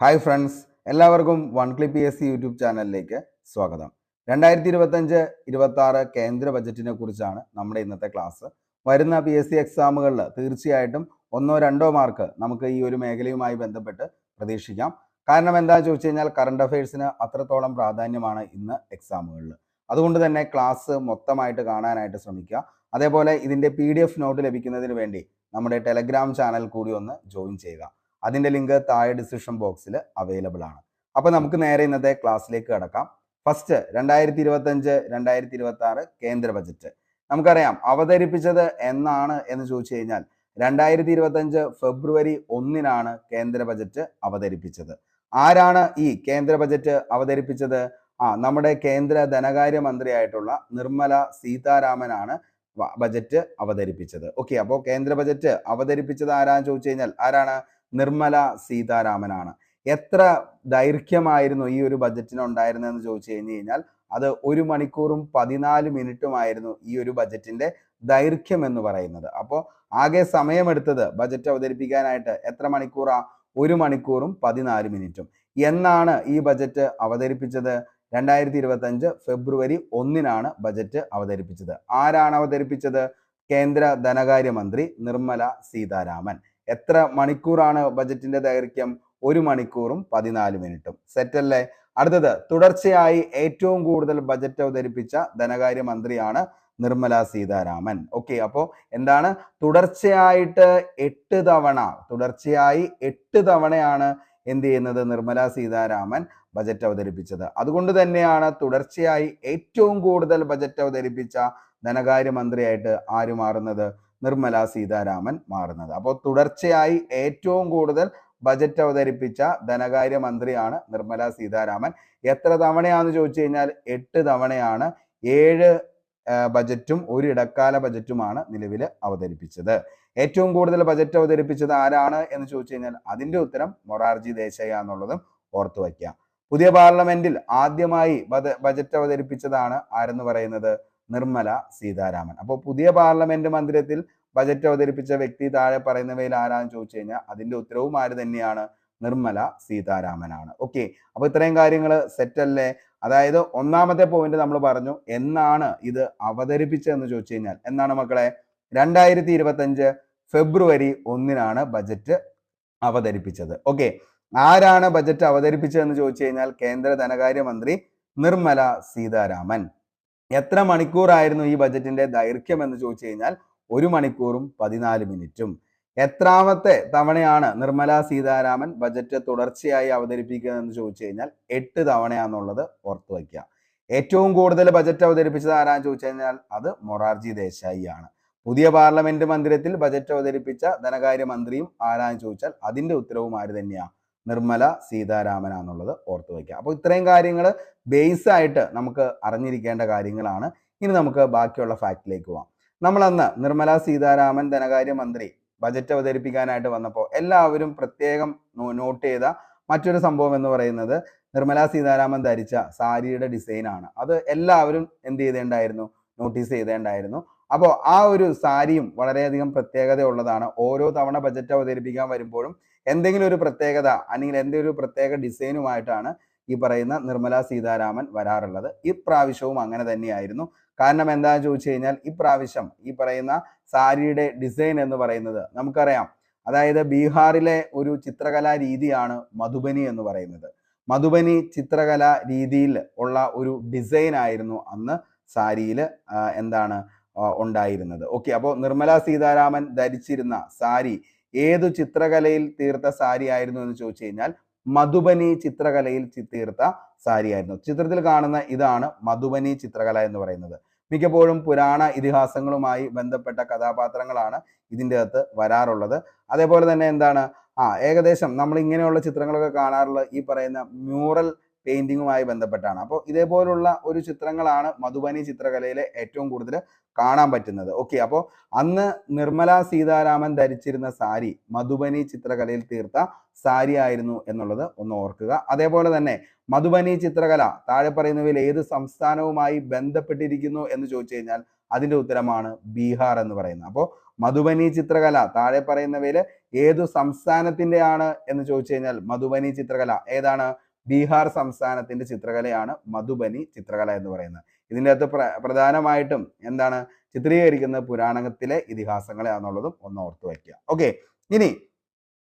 Hi friends എല്ലാവർക്കും one clip P S C YouTube ചാനലിലേക്ക് സ്വാഗതം. രണ്ടായിരത്തി ഇരുപത്തഞ്ച് ഇരുപത്തി ആറ് കേന്ദ്ര ബജറ്റിനെ കുറിച്ചാണ് നമ്മുടെ ഇന്നത്തെ ക്ലാസ്. വരുന്ന പി എസ് സി എക്സാമുകളിൽ തീർച്ചയായിട്ടും ഒന്നോ രണ്ടോ മാർക്ക് നമുക്ക് ഈ ഒരു മേഖലയുമായി ബന്ധപ്പെട്ട് പ്രതീക്ഷിക്കാം. കാരണം എന്താണെന്ന് ചോദിച്ചു കഴിഞ്ഞാൽ കറണ്ട് അഫയേഴ്സിന് അത്രത്തോളം പ്രാധാന്യമാണ് ഇന്ന് എക്സാമുകളിൽ അതുകൊണ്ട് തന്നെ ക്ലാസ് മൊത്തമായിട്ട് കാണാനായിട്ട് ശ്രമിക്കുക. അതേപോലെ ഇതിന്റെ പി ഡി എഫ് നോട്ട് ലഭിക്കുന്നതിന് വേണ്ടി നമ്മുടെ ടെലഗ്രാം ചാനൽ കൂടി ഒന്ന് ജോയിൻ ചെയ്യുക. അതിന്റെ ലിങ്ക് താഴെ ഡിസ്ക്രിപ്ഷൻ ബോക്സിൽ അവൈലബിൾ ആണ്. അപ്പോൾ നമുക്ക് നേരെ ഇന്നത്തെ ക്ലാസ്സിലേക്ക് കടക്കാം. ഫസ്റ്റ് രണ്ടായിരത്തി ഇരുപത്തഞ്ച് രണ്ടായിരത്തി ഇരുപത്തി ആറ് കേന്ദ്ര ബജറ്റ് നമുക്കറിയാം അവതരിപ്പിച്ചത് എന്നാണ് എന്ന് ചോദിച്ചു കഴിഞ്ഞാൽ രണ്ടായിരത്തി ഇരുപത്തഞ്ച് ഫെബ്രുവരി ഒന്നിനാണ് കേന്ദ്ര ബജറ്റ് അവതരിപ്പിച്ചത്. ആരാണ് ഈ കേന്ദ്ര ബജറ്റ് അവതരിപ്പിച്ചത്? ആ നമ്മുടെ കേന്ദ്ര ധനകാര്യ മന്ത്രിയായിട്ടുള്ള നിർമ്മല സീതാരാമനാണ് ബജറ്റ് അവതരിപ്പിച്ചത്. ഓക്കെ അപ്പോൾ കേന്ദ്ര ബജറ്റ് അവതരിപ്പിച്ചത് ആരാന്ന് ചോദിച്ചു കഴിഞ്ഞാൽ ആരാണ്? നിർമ്മല സീതാരാമനാണ്. എത്ര ദൈർഘ്യമായിരുന്നു ഈ ഒരു ബജറ്റിന് ഉണ്ടായിരുന്നതെന്ന് ചോദിച്ചു കഴിഞ്ഞു കഴിഞ്ഞാൽ അത് ഒരു മണിക്കൂറും പതിനാല് മിനിറ്റുമായിരുന്നു ഈ ഒരു ബജറ്റിന്റെ ദൈർഘ്യം എന്ന് പറയുന്നത്. അപ്പോൾ ആകെ സമയമെടുത്തത് ബജറ്റ് അവതരിപ്പിക്കാനായിട്ട് എത്ര മണിക്കൂറാ? ഒരു മണിക്കൂറും പതിനാല് മിനിറ്റും. എന്നാണ് ഈ ബജറ്റ് അവതരിപ്പിച്ചത്? രണ്ടായിരത്തി ഇരുപത്തഞ്ച് ഫെബ്രുവരി ഒന്നിനാണ് ബജറ്റ് അവതരിപ്പിച്ചത്. ആരാണ് അവതരിപ്പിച്ചത്? കേന്ദ്ര ധനകാര്യമന്ത്രി നിർമ്മല സീതാരാമൻ. എത്ര മണിക്കൂറാണ് ബജറ്റിന്റെ ദൈർഘ്യം? ഒരു മണിക്കൂറും പതിനാല് മിനിറ്റും. സെറ്റ് അല്ലേ അടുത്തത് തുടർച്ചയായി ഏറ്റവും കൂടുതൽ ബജറ്റ് അവതരിപ്പിച്ച ധനകാര്യ മന്ത്രിയാണ് നിർമ്മല സീതാരാമൻ. ഓക്കെ അപ്പോൾ എന്താണ്? തുടർച്ചയായിട്ട് എട്ട് തവണ തുടർച്ചയായി എട്ട് തവണയാണ് എന്ത് ചെയ്യുന്നത് നിർമ്മല സീതാരാമൻ ബജറ്റ് അവതരിപ്പിച്ചത്. അതുകൊണ്ട് തന്നെയാണ് തുടർച്ചയായി ഏറ്റവും കൂടുതൽ ബജറ്റ് അവതരിപ്പിച്ച ധനകാര്യ മന്ത്രിയായിട്ട് ആര് മാറുന്നത്? നിർമ്മല സീതാരാമൻ മാറുന്നത്. അപ്പോൾ തുടർച്ചയായി ഏറ്റവും കൂടുതൽ ബജറ്റ് അവതരിപ്പിച്ച ധനകാര്യ മന്ത്രിയാണ് നിർമ്മല സീതാരാമൻ. എത്ര തവണയാണെന്ന് ചോദിച്ചു കഴിഞ്ഞാൽ എട്ട് തവണയാണ് ഏഴ് ബജറ്റും ഒരു ഇടക്കാല ബജറ്റുമാണ് നിലവിൽ അവതരിപ്പിച്ചത്. ഏറ്റവും കൂടുതൽ ബജറ്റ് അവതരിപ്പിച്ചത് ആരാണ് എന്ന് ചോദിച്ചു കഴിഞ്ഞാൽ അതിന്റെ ഉത്തരം മൊറാർജി ദേശായി എന്നുള്ളതും ഓർത്തു വയ്ക്കാം. പുതിയ പാർലമെന്റിൽ ആദ്യമായി ബജ- ബജറ്റ് അവതരിപ്പിച്ചതാണ് ആരെന്ന് പറയുന്നത് നിർമ്മല സീതാരാമൻ. അപ്പോൾ പുതിയ പാർലമെന്റ് മന്ദിരത്തിൽ ബജറ്റ് അവതരിപ്പിച്ച വ്യക്തി താഴെ പറയുന്നവയിൽ ആരാന്ന് ചോദിച്ചു കഴിഞ്ഞാൽ അതിന്റെ ഉത്തരവും ആര് തന്നെയാണ്? നിർമ്മല സീതാരാമനാണ്. ഓക്കെ അപ്പൊ ഇത്രയും കാര്യങ്ങൾ സെറ്റ് അല്ലേ? അതായത് ഒന്നാമത്തെ പോയിന്റ് നമ്മൾ പറഞ്ഞു എന്നാണ് ഇത് അവതരിപ്പിച്ചതെന്ന് ചോദിച്ചു കഴിഞ്ഞാൽ എന്നാണ് മക്കളെ? രണ്ടായിരത്തി ഇരുപത്തഞ്ച് ഫെബ്രുവരി ഒന്നിനാണ് ബജറ്റ് അവതരിപ്പിച്ചത്. ഓക്കെ ആരാണ് ബജറ്റ് അവതരിപ്പിച്ചതെന്ന് ചോദിച്ചു കഴിഞ്ഞാൽ കേന്ദ്ര ധനകാര്യമന്ത്രി നിർമ്മല സീതാരാമൻ. എത്ര മണിക്കൂറായിരുന്നു ഈ ബജറ്റിന്റെ ദൈർഘ്യം എന്ന് ചോദിച്ചു കഴിഞ്ഞാൽ ഒരു മണിക്കൂറും പതിനാല് മിനിറ്റും. എത്രാമത്തെ തവണയാണ് നിർമ്മല സീതാരാമൻ ബജറ്റ് തുടർച്ചയായി അവതരിപ്പിക്കുന്നത് എന്ന് ചോദിച്ചു കഴിഞ്ഞാൽ എട്ട് തവണയാണെന്നുള്ളത് ഓർത്തു വയ്ക്കുക. ഏറ്റവും കൂടുതൽ ബജറ്റ് അവതരിപ്പിച്ചത് ആരാന്ന് ചോദിച്ചു കഴിഞ്ഞാൽ അത് മൊറാർജി ദേശായി ആണ് പുതിയ പാർലമെന്റ് മന്ദിരത്തിൽ ബജറ്റ് അവതരിപ്പിച്ച ധനകാര്യ മന്ത്രിയും ആരാന്ന് ചോദിച്ചാൽ അതിന്റെ ഉത്തരവും ആര് തന്നെയാ? നിർമ്മല സീതാരാമനാന്നുള്ളത് ഓർത്തു വയ്ക്കുക. അപ്പോൾ ഇത്രയും കാര്യങ്ങൾ ബേസ് ആയിട്ട് നമുക്ക് അറിഞ്ഞിരിക്കേണ്ട കാര്യങ്ങളാണ്. ഇനി നമുക്ക് ബാക്കിയുള്ള ഫാക്റ്റിലേക്ക് പോവാം. നമ്മൾ അന്ന് നിർമ്മല സീതാരാമൻ ധനകാര്യമന്ത്രി ബജറ്റ് അവതരിപ്പിക്കാനായിട്ട് വന്നപ്പോൾ എല്ലാവരും പ്രത്യേകം നോട്ട് ചെയ്ത മറ്റൊരു സംഭവം എന്ന് പറയുന്നത് നിർമ്മല സീതാരാമൻ ധരിച്ച സാരിയുടെ ഡിസൈനാണ് അത് എല്ലാവരും എന്ത് ചെയ്തേണ്ടായിരുന്നു? നോട്ടീസ് ചെയ്തേണ്ടായിരുന്നു. അപ്പോൾ ആ ഒരു സാരിയും വളരെയധികം പ്രത്യേകത ഉള്ളതാണ് ഓരോ തവണ ബജറ്റ് അവതരിപ്പിക്കാൻ വരുമ്പോഴും എന്തെങ്കിലും ഒരു പ്രത്യേകത അല്ലെങ്കിൽ എന്തെങ്കിലും ഒരു പ്രത്യേക ഡിസൈനുമായിട്ടാണ് ഈ പറയുന്ന നിർമ്മല സീതാരാമൻ വരാറുള്ളത്. ഇപ്രാവശ്യവും അങ്ങനെ തന്നെയായിരുന്നു. കാരണം എന്താണെന്ന് ചോദിച്ചു കഴിഞ്ഞാൽ ഇപ്രാവശ്യം ഈ പറയുന്ന സാരിയുടെ ഡിസൈൻ എന്ന് പറയുന്നത് നമുക്കറിയാം. അതായത് ബീഹാറിലെ ഒരു ചിത്രകലാ രീതിയാണ് മധുബനി എന്ന് പറയുന്നത്. മധുബനി ചിത്രകലാ രീതിയിൽ ഉള്ള ഒരു ഡിസൈൻ ആയിരുന്നു അന്ന് സാരിയിൽ എന്താണ് ഉണ്ടായിരുന്നത്. ഓക്കെ അപ്പോൾ നിർമ്മല സീതാരാമൻ ധരിച്ചിരുന്ന സാരി ഏതു ചിത്രകലയിൽ തീർത്ത സാരി ആയിരുന്നു എന്ന് ചോദിച്ചു കഴിഞ്ഞാൽ മധുബനി ചിത്രകലയിൽ തീർത്ത സാരി ആയിരുന്നു ചിത്രത്തിൽ കാണുന്ന ഇതാണ് മധുബനി ചിത്രകല എന്ന് പറയുന്നത്. മിക്കപ്പോഴും പുരാണ ഇതിഹാസങ്ങളുമായി ബന്ധപ്പെട്ട കഥാപാത്രങ്ങളാണ് ഇതിന്റെ അകത്ത് വരാറുള്ളത്. അതേപോലെ തന്നെ എന്താണ്? ആ ഏകദേശം നമ്മൾ ഇങ്ങനെയുള്ള ചിത്രങ്ങളൊക്കെ കാണാറുള്ള ഈ പറയുന്ന മ്യൂറൽ പെയിന്റിങ്ങുമായി ബന്ധപ്പെട്ടാണ്. അപ്പോൾ ഇതേപോലുള്ള ഒരു ചിത്രങ്ങളാണ് മധുബനി ചിത്രകലയിലെ ഏറ്റവും കൂടുതൽ കാണാൻ പറ്റുന്നത്. ഓക്കെ അപ്പോൾ അന്ന് നിർമ്മല സീതാരാമൻ ധരിച്ചിരുന്ന സാരി മധുബനി ചിത്രകലയിൽ തീർത്ത സാരി ആയിരുന്നു എന്നുള്ളത് ഒന്ന് ഓർക്കുക. അതേപോലെ തന്നെ മധുബനി ചിത്രകല താഴെ പറയുന്നവയിൽ ഏത് സംസ്ഥാനവുമായി ബന്ധപ്പെട്ടിരിക്കുന്നു എന്ന് ചോദിച്ചു കഴിഞ്ഞാൽ അതിന്റെ ഉത്തരമാണ് ബീഹാർ എന്ന് പറയുന്നത്. അപ്പോൾ മധുബനി ചിത്രകല താഴെ പറയുന്നവയിൽ ഏതു സംസ്ഥാനത്തിന്റെയാണ് എന്ന് ചോദിച്ചു കഴിഞ്ഞാൽ മധുബനി ചിത്രകല ഏതാണ്? ബീഹാർ സംസ്ഥാനത്തിന്റെ ചിത്രകലയാണ് മധുബനി ചിത്രകല എന്ന് പറയുന്നത്. ഇതിന്റെ അകത്ത് പ്ര പ്രധാനമായിട്ടും എന്താണ്? ചിത്രീകരിക്കുന്ന പുരാണത്തിലെ ഇതിഹാസങ്ങളെയാണെന്നുള്ളതും ഒന്ന് ഓർത്തു വയ്ക്കുക. ഓക്കെ ഇനി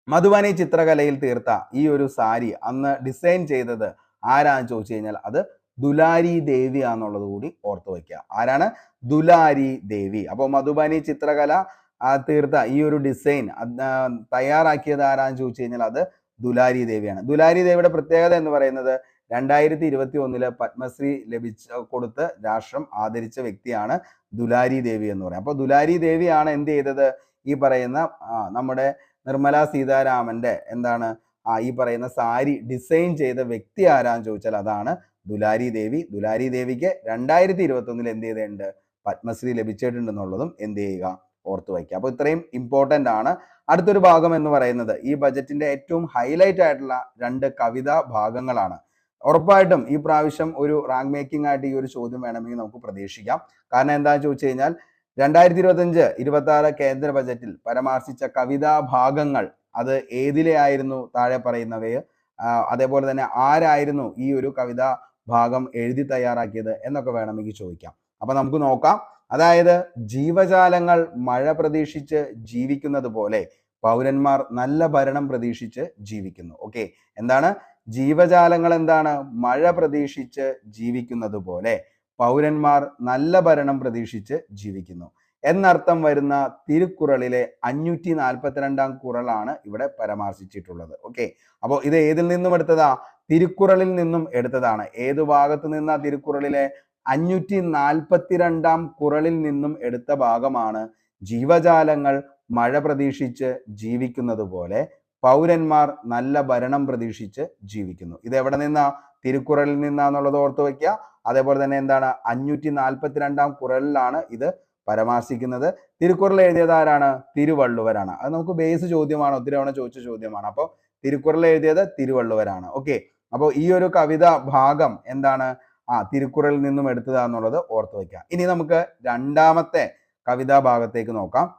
മധുബനി ചിത്രകലയിൽ തീർത്ത ഈ ഒരു സാരി അന്ന് ഡിസൈൻ ചെയ്തത് ആരാന്ന് ചോദിച്ചു കഴിഞ്ഞാൽ അത് ദുലാരി ദേവി ആണെന്നുള്ളത് കൂടി ഓർത്തു വയ്ക്കുക. ആരാണ്? ദുലാരി ദേവി. അപ്പോൾ മധുബനി ചിത്രകല തീർത്ത ഈ ഒരു ഡിസൈൻ തയ്യാറാക്കിയത് ആരാന്ന് ചോദിച്ചു കഴിഞ്ഞാൽ അത് ദുലാരി ദേവിയാണ്. ദുലാരി ദേവിയുടെ പ്രത്യേകത എന്ന് പറയുന്നത് രണ്ടായിരത്തി ഇരുപത്തി ഒന്നിൽ പത്മശ്രീ ലഭിച്ച കൊടുത്ത് രാഷ്ട്രം ആദരിച്ച വ്യക്തിയാണ് ദുലാരി ദേവി എന്ന് പറയുന്നത് അപ്പോൾ ദുലാരി ദേവിയാണ് എന്ത് ചെയ്തത്? ഈ പറയുന്ന നമ്മുടെ നിർമ്മല സീതാരാമന്റെ എന്താണ്? ആ ഈ പറയുന്ന സാരി ഡിസൈൻ ചെയ്ത വ്യക്തി ആരാന്ന് ചോദിച്ചാൽ അതാണ് ദുലാരി ദേവി. ദുലാരി ദേവിക്ക് രണ്ടായിരത്തി ഇരുപത്തി ഒന്നിൽ എന്ത് ചെയ്തിട്ടുണ്ട്? പത്മശ്രീ ലഭിച്ചിട്ടുണ്ടെന്നുള്ളതും എന്ത് ചെയ്യുക? ഓർത്തു വയ്ക്കുക. അപ്പോൾ ഇത്രയും ഇമ്പോർട്ടന്റ് ആണ്. അടുത്തൊരു ഭാഗം എന്ന് പറയുന്നത് ഈ ബജറ്റിന്റെ ഏറ്റവും ഹൈലൈറ്റ് ആയിട്ടുള്ള രണ്ട് കവിതാ ഭാഗങ്ങളാണ്. ഉറപ്പായിട്ടും ഈ പ്രാവശ്യം ഒരു റാങ്ക് മേക്കിംഗ് ആയിട്ട് ഈ ഒരു ചോദ്യം വേണമെങ്കിൽ നമുക്ക് പ്രതീക്ഷിക്കാം. കാരണം എന്താണെന്ന് ചോദിച്ചു കഴിഞ്ഞാൽ രണ്ടായിരത്തി ഇരുപത്തഞ്ച് ഇരുപത്തി ആറ് കേന്ദ്ര ബജറ്റിൽ പരാമർശിച്ച കവിതാ ഭാഗങ്ങൾ അത് ഏതിലെ ആയിരുന്നു താഴെ പറയുന്നവയെ അതേപോലെ തന്നെ ആരായിരുന്നു ഈ ഒരു കവിതാ ഭാഗം എഴുതി തയ്യാറാക്കിയത് എന്നൊക്കെ വേണമെങ്കിൽ ചോദിക്കാം. അപ്പൊ നമുക്ക് നോക്കാം. അതായത് ജീവജാലങ്ങൾ മഴ പ്രതീക്ഷിച്ച് ജീവിക്കുന്നത് പോലെ പൗരന്മാർ നല്ല ഭരണം പ്രതീക്ഷിച്ച് ജീവിക്കുന്നു. ഓക്കെ എന്താണ്? ജീവജാലങ്ങൾ എന്താണ്? മഴ പ്രതീക്ഷിച്ച് ജീവിക്കുന്നത് പോലെ പൗരന്മാർ നല്ല ഭരണം പ്രതീക്ഷിച്ച് ജീവിക്കുന്നു. എന്നർത്ഥം വരുന്ന തിരുക്കുറളിലെ അഞ്ഞൂറ്റി നാൽപ്പത്തിരണ്ടാം കുറളാണ് ഇവിടെ പരാമർശിച്ചിട്ടുള്ളത്. ഓക്കെ അപ്പോൾ ഇത് ഏതിൽ നിന്നും എടുത്തതാ? തിരുക്കുറളിൽ നിന്നും എടുത്തതാണ്. ഏതു ഭാഗത്ത് നിന്നാ തിരുക്കുറളിലെ അഞ്ഞൂറ്റി നാൽപ്പത്തിരണ്ടാം കുറളിൽ നിന്നും എടുത്ത ഭാഗമാണ് ജീവജാലങ്ങൾ മഴ പ്രതീക്ഷിച്ച് ജീവിക്കുന്നത് പോലെ പൗരന്മാർ നല്ല ഭരണം പ്രതീക്ഷിച്ച് ജീവിക്കുന്നു. ഇത് എവിടെ നിന്നാ? തിരുക്കുറളിൽ നിന്നാന്നുള്ളത് ഓർത്തു വയ്ക്കുക അതേപോലെ തന്നെ എന്താണ്? അഞ്ഞൂറ്റി നാൽപ്പത്തിരണ്ടാം കുറളിലാണ് ഇത് പരാമർശിക്കുന്നത്. തിരുക്കുറൽ എഴുതിയത് ആരാണ് തിരുവള്ളുവരാണ്. അത് നമുക്ക് ബേസ് ചോദ്യമാണ്. ഒത്തിരി തവണ ചോദിച്ച ചോദ്യമാണ്. അപ്പോൾ തിരുക്കുറൽ എഴുതിയത് തിരുവള്ളുവരാണ്. ഓക്കെ അപ്പോൾ ഈ ഒരു കവിത ഭാഗം എന്താണ്? ആ തിരുക്കുറളിൽ നിന്നും എടുത്തതാന്നുള്ളത് ഓർത്തു വയ്ക്കുക. ഇനി നമുക്ക് രണ്ടാമത്തെ കവിതാ ഭാഗത്തേക്ക് നോക്കാം.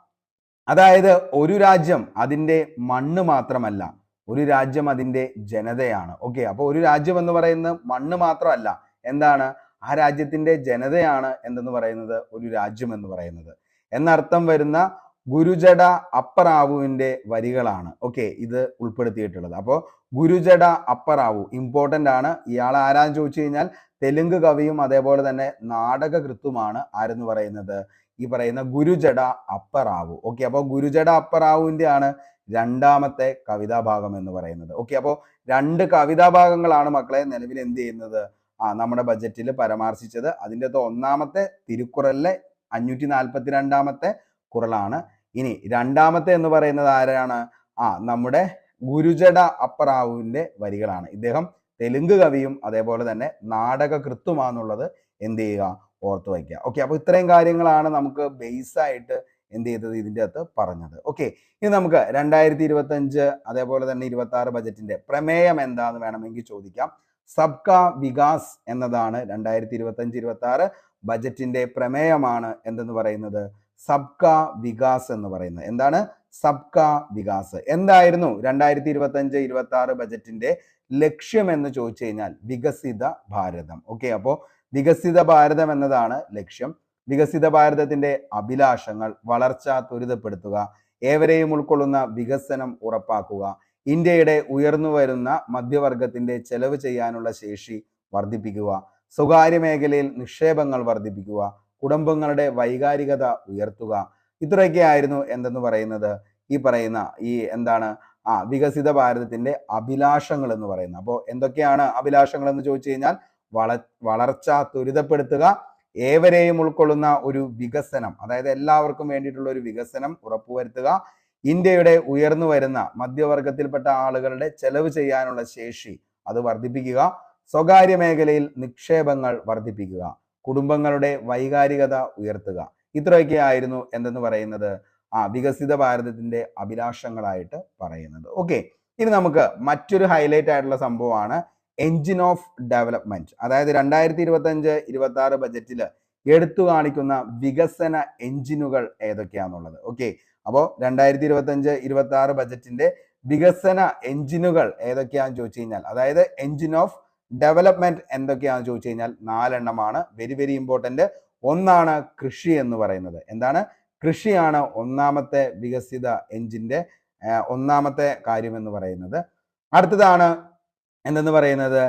അതായത് ഒരു രാജ്യം അതിന്റെ മണ്ണ് മാത്രമല്ല ഒരു രാജ്യം അതിന്റെ ജനതയാണ്. ഓക്കെ അപ്പോൾ ഒരു രാജ്യം എന്ന് പറയുന്നത് മണ്ണ് മാത്രമല്ല. എന്താണ്? ആ രാജ്യത്തിന്റെ ജനതയാണ് എന്തെന്ന് പറയുന്നത്? ഒരു രാജ്യം എന്ന് പറയുന്നത്. എന്നർത്ഥം വരുന്ന ഗുരുജട അപ്പറാവുവിന്റെ വരികളാണ്. ഓക്കെ ഇത് ഉൾപ്പെടുത്തിയിട്ടുള്ളത്. അപ്പോൾ ഗുരുജട അപ്പറാവു ഇമ്പോർട്ടന്റ് ആണ്. ഇയാൾ ആരാന്ന് ചോദിച്ചു കഴിഞ്ഞാൽ തെലുങ്ക് കവിയും അതേപോലെ തന്നെ നാടകകൃത്തുമാണ് ആരെന്ന് പറയുന്നത്? ഈ പറയുന്ന ഗുരുജട അപ്പറാവു. ഓക്കെ അപ്പോൾ ഗുരുജട അപ്പറാവുവിന്റെ ആണ് രണ്ടാമത്തെ കവിതാഭാഗം എന്ന് പറയുന്നത്. ഓക്കെ അപ്പോൾ രണ്ട് കവിതാഭാഗങ്ങളാണ് മക്കളെ നിലവിൽ എന്ത് ചെയ്യുന്നത്? ആ നമ്മുടെ ബജറ്റിൽ പരാമർശിച്ചത്. അതിന്റെ ഒന്നാമത്തെ തിരുക്കുറലിലെ അഞ്ഞൂറ്റി നാൽപ്പത്തി രണ്ടാമത്തെ കുറളാണ് ഇനി രണ്ടാമത്തെ എന്ന് പറയുന്നത് ആരാണ്? ആ നമ്മുടെ ഗുരുജട അപ്പറാവുവിന്റെ വരികളാണ്. ഇദ്ദേഹം തെലുങ്ക് കവിയും അതേപോലെ തന്നെ നാടകകൃത്തുമാണെന്നുള്ളത് എന്ത് ചെയ്യുക? ഓർത്ത് വയ്ക്കുക. ഓക്കെ അപ്പോൾ ഇത്രയും കാര്യങ്ങളാണ് നമുക്ക് ബേസ് ആയിട്ട് എന്ത് ചെയ്തത്? ഇതിന്റെ അകത്ത് പറഞ്ഞത്. ഓക്കെ ഇനി നമുക്ക് രണ്ടായിരത്തി ഇരുപത്തഞ്ച് അതേപോലെ തന്നെ ഇരുപത്തി ആറ് ബജറ്റിന്റെ പ്രമേയം എന്താന്ന് വേണമെങ്കിൽ ചോദിക്കാം. സബ്കാ വികാസ് എന്നതാണ് രണ്ടായിരത്തി ഇരുപത്തഞ്ച് ഇരുപത്തി ആറ് ബജറ്റിന്റെ പ്രമേയമാണ് എന്തെന്ന് പറയുന്നത്? സബ്കാ വികാസ് എന്ന് പറയുന്നത്. എന്താണ്? സബ്കാ വികാസ്. എന്തായിരുന്നു രണ്ടായിരത്തി ഇരുപത്തി അഞ്ച് ഇരുപത്തി ആറ് ബജറ്റിന്റെ ലക്ഷ്യം എന്ന് ചോദിച്ചു കഴിഞ്ഞാൽ വികസിത ഭാരതം. ഓക്കെ അപ്പോൾ വികസിത ഭാരതം എന്നതാണ് ലക്ഷ്യം. വികസിത ഭാരതത്തിന്റെ അഭിലാഷങ്ങൾ വളർച്ച ത്വരിതപ്പെടുത്തുക ഏവരെയും ഉൾക്കൊള്ളുന്ന വികസനം ഉറപ്പാക്കുക ഇന്ത്യയുടെ ഉയർന്നു വരുന്ന മധ്യവർഗത്തിന്റെ ചെലവ് ചെയ്യാനുള്ള ശേഷി വർദ്ധിപ്പിക്കുക സ്വകാര്യ മേഖലയിൽ നിക്ഷേപങ്ങൾ വർദ്ധിപ്പിക്കുക കുടുംബങ്ങളുടെ വൈകാരികത ഉയർത്തുക ഇത്രയൊക്കെ ആയിരുന്നു എന്തെന്ന് പറയുന്നത്? ഈ പറയുന്ന ഈ എന്താണ്? ആ വികസിത ഭാരതത്തിന്റെ അഭിലാഷങ്ങൾ എന്ന് പറയുന്നത്. അപ്പോൾ എന്തൊക്കെയാണ് അഭിലാഷങ്ങൾ എന്ന് ചോദിച്ചു കഴിഞ്ഞാൽ വള വളർച്ച ത്വരിതപ്പെടുത്തുക ഏവരെയും ഉൾക്കൊള്ളുന്ന ഒരു വികസനം അതായത് എല്ലാവർക്കും വേണ്ടിയിട്ടുള്ള ഒരു വികസനം ഉറപ്പുവരുത്തുക ഇന്ത്യയുടെ ഉയർന്നു വരുന്ന മധ്യവർഗത്തിൽപ്പെട്ട ആളുകളുടെ ചെലവ് ചെയ്യാനുള്ള ശേഷി അത് വർദ്ധിപ്പിക്കുക സ്വകാര്യ മേഖലയിൽ നിക്ഷേപങ്ങൾ വർദ്ധിപ്പിക്കുക കുടുംബങ്ങളുടെ വൈകാരികത ഉയർത്തുക. ഇത്രയൊക്കെ ആയിരുന്നു എന്തെന്ന് പറയുന്നത്? ആ വികസിത ഭാരതത്തിന്റെ അഭിലാഷങ്ങളായിട്ട് പറയുന്നത്. ഓക്കെ ഇനി നമുക്ക് മറ്റൊരു ഹൈലൈറ്റ് ആയിട്ടുള്ള സംഭവമാണ് എൻജിൻ ഓഫ് ഡെവലപ്മെന്റ് അതായത് രണ്ടായിരത്തി ഇരുപത്തി അഞ്ച് ഇരുപത്തി ആറ് ബജറ്റിൽ എടുത്തു കാണിക്കുന്ന വികസന എഞ്ചിനുകൾ ഏതൊക്കെയാണെന്നുള്ളത് ഓക്കെ അപ്പോൾ രണ്ടായിരത്തി ഇരുപത്തി അഞ്ച് ഇരുപത്തി ആറ് ബജറ്റിന്റെ വികസന എഞ്ചിനുകൾ ഏതൊക്കെയാണെന്ന് ചോദിച്ചു കഴിഞ്ഞാൽ അതായത് എഞ്ചിൻ ഓഫ് ഡെവലപ്മെന്റ് എന്തൊക്കെയാണെന്ന് ചോദിച്ചു കഴിഞ്ഞാൽ നാലെണ്ണമാണ്. വെരി വെരി ഇമ്പോർട്ടന്റ് ഒന്നാണ് കൃഷി എന്ന് പറയുന്നത്. എന്താണ്? കൃഷിയാണ് ഒന്നാമത്തെ വികസിത എഞ്ചിന്റെ ഒന്നാമത്തെ കാര്യം എന്ന് പറയുന്നത്. അടുത്തതാണ് എന്തെന്ന് പറയുന്നത്?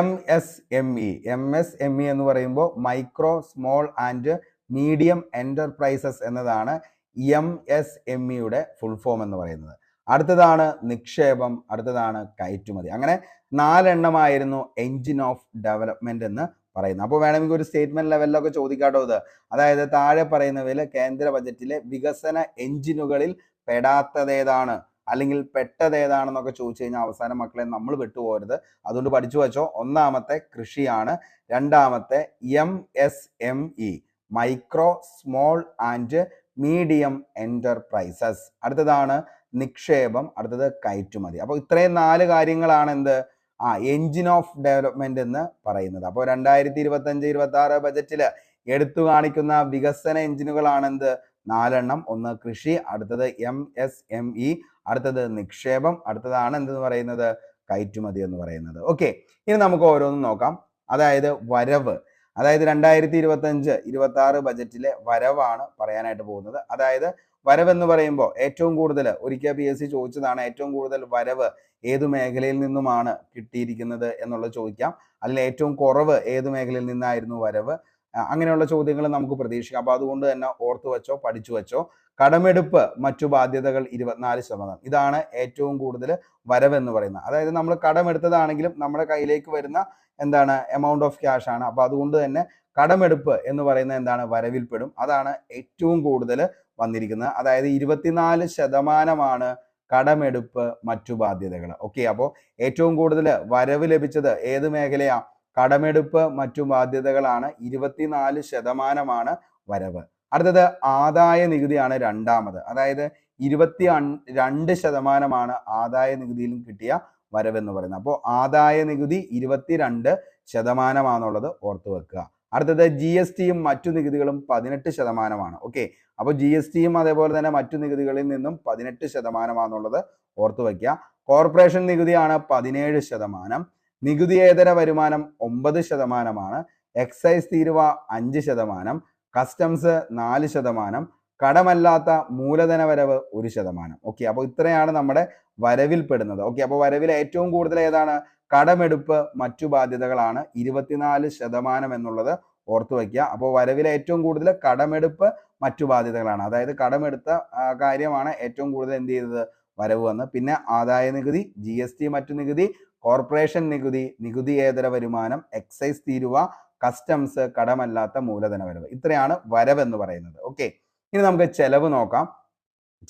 M S M E. M S M E എന്ന് പറയുമ്പോൾ micro small and medium enterprises എന്നതാണ് എം എസ് എം ഇയുടെ ഫുൾ ഫോം എന്ന് പറയുന്നത്. അടുത്തതാണ് നിക്ഷേപം അടുത്തതാണ് കയറ്റുമതി. അങ്ങനെ നാലെണ്ണമായിരുന്നു എഞ്ചിൻ ഓഫ് ഡെവലപ്മെന്റ് എന്ന് പറയുന്നത്. അപ്പോൾ വേണമെങ്കിൽ ഒരു സ്റ്റേറ്റ്മെന്റ് ലെവലിലൊക്കെ ചോദിക്കാട്ടോ ഇത്. അതായത് താഴെ പറയുന്നവയിൽ കേന്ദ്ര ബജറ്റിലെ വികസന എഞ്ചിനുകളിൽ പെടാത്തതേതാണ് അല്ലെങ്കിൽ പെട്ടതേതാണെന്നൊക്കെ ചോദിച്ചു കഴിഞ്ഞാൽ അവസാനം മക്കളെ നമ്മൾ വിട്ടുപോകരുത്. അതുകൊണ്ട് പഠിച്ചു വച്ചോ. ഒന്നാമത്തെ കൃഷിയാണ്. രണ്ടാമത്തെ M S M E micro small and medium enterprises. അടുത്തതാണ് നിക്ഷേപം. അടുത്തത് കയറ്റുമതി. അപ്പോൾ ഇത്രയും നാല് കാര്യങ്ങളാണ് എന്ത്? ആ എൻജിൻ ഓഫ് ഡെവലപ്മെന്റ് എന്ന് പറയുന്നത്. അപ്പോൾ രണ്ടായിരത്തി ഇരുപത്തി അഞ്ച് ഇരുപത്തി ആറ് ബജറ്റിൽ എടുത്തു കാണിക്കുന്ന വികസന എഞ്ചിനുകളാണ് എന്ത് നാലെണ്ണം. ഒന്ന് കൃഷി അടുത്തത് എം എസ് എം ഇ അടുത്തത് നിക്ഷേപം അടുത്തതാണ് എന്തെന്ന് പറയുന്നത്? കയറ്റുമതി എന്ന് പറയുന്നത്. ഓക്കെ. ഇനി നമുക്ക് ഓരോന്നും നോക്കാം. അതായത് വരവ്. അതായത് രണ്ടായിരത്തി ഇരുപത്തി അഞ്ച് ഇരുപത്തി ആറ് ബജറ്റിലെ വരവാണ് പറയാനായിട്ട് പോകുന്നത്. അതായത് വരവ് എന്ന് പറയുമ്പോൾ ഏറ്റവും കൂടുതൽ ഒരിക്കൽ പി എസ് സി ചോദിച്ചതാണ് ഏറ്റവും കൂടുതൽ വരവ് ഏത് മേഖലയിൽ നിന്നുമാണ് കിട്ടിയിരിക്കുന്നത് എന്നുള്ളത് ചോദിക്കാം. അല്ലെങ്കിൽ ഏറ്റവും കുറവ് ഏത് മേഖലയിൽ നിന്നായിരുന്നു വരവ്? അങ്ങനെയുള്ള ചോദ്യങ്ങൾ നമുക്ക് പ്രതീക്ഷിക്കാം. അപ്പോൾ അതുകൊണ്ട് തന്നെ ഓർത്തു വെച്ചോ പഠിച്ചു വെച്ചോ. കടമെടുപ്പ് മറ്റു ബാധ്യതകൾ ഇരുപത്തിനാല് ശതമാനം. ഇതാണ് ഏറ്റവും കൂടുതൽ വരവെന്ന് പറയുന്നത്. അതായത് നമ്മൾ കടമെടുത്തതാണെങ്കിലും നമ്മുടെ കയ്യിലേക്ക് വരുന്ന എന്താണ് എമൗണ്ട് ഓഫ് ക്യാഷ് ആണ്. അപ്പോൾ അതുകൊണ്ട് തന്നെ കടമെടുപ്പ് എന്ന് പറയുന്ന എന്താണ്? വരവിൽപ്പെടും. അതാണ് ഏറ്റവും കൂടുതൽ വന്നിരിക്കുന്നത്. അതായത് ഇരുപത്തിനാല് ശതമാനമാണ് കടമെടുപ്പ് മറ്റു ബാധ്യതകൾ. ഓക്കെ അപ്പോൾ ഏറ്റവും കൂടുതൽ വരവ് ലഭിച്ചത് ഏത് മേഖലയാണ് കടമെടുപ്പ് മറ്റു ബാധ്യതകളാണ് ഇരുപത്തിനാല് ശതമാനമാണ് വരവ്. അടുത്തത് ആദായ നികുതിയാണ് രണ്ടാമത്. അതായത് ഇരുപത്തി രണ്ട് ശതമാനമാണ് ആദായ നികുതിയിലും കിട്ടിയ വരവെന്ന് പറയുന്നത്. അപ്പോൾ ആദായ നികുതി ഇരുപത്തിരണ്ട് ശതമാനമാണുള്ളത് ഓർത്തു വെക്കുക. അടുത്തത് ജി എസ് ടിയും മറ്റു നികുതികളും പതിനെട്ട് ശതമാനമാണ്. ഓക്കെ അപ്പോൾ ജി എസ് ടിയും അതേപോലെ തന്നെ മറ്റു നികുതികളിൽ നിന്നും പതിനെട്ട് ശതമാനമാണെന്നുള്ളത് ഓർത്തു വയ്ക്കുക. കോർപ്പറേഷൻ നികുതിയാണ് പതിനേഴ് ശതമാനം. നികുതിയേതര വരുമാനം ഒമ്പത് ശതമാനമാണ്. എക്സൈസ് തീരുവ അഞ്ച് ശതമാനം. കസ്റ്റംസ് നാല് ശതമാനം. കടമല്ലാത്ത മൂലധന വരവ് ഒരു ശതമാനം. ഓക്കെ അപ്പോൾ ഇത്രയാണ് നമ്മുടെ വരവിൽ പെടുന്നത് ഓക്കെ അപ്പോൾ വരവിൽ ഏറ്റവും കൂടുതൽ ഏതാണ്? കടമെടുപ്പ് മറ്റു ബാധ്യതകളാണ്. ഇരുപത്തിനാല് ശതമാനം എന്നുള്ളത് ഓർത്തു വയ്ക്കുക. അപ്പോൾ വരവിലെ ഏറ്റവും കൂടുതൽ കടമെടുപ്പ് മറ്റു ബാധ്യതകളാണ്. അതായത് കടമെടുത്ത കാര്യമാണ് ഏറ്റവും കൂടുതൽ എന്ത് ചെയ്തത്? വരവ് വന്ന് പിന്നെ ആദായ നികുതി ജി എസ് ടി മറ്റു നികുതി കോർപ്പറേഷൻ നികുതി നികുതിയേതര വരുമാനം എക്സൈസ് തീരുവ കസ്റ്റംസ് കടമല്ലാത്ത മൂലധന വരവ്. ഇത്രയാണ് വരവ് എന്ന് പറയുന്നത്. ഓക്കെ ഇനി നമുക്ക് ചെലവ് നോക്കാം.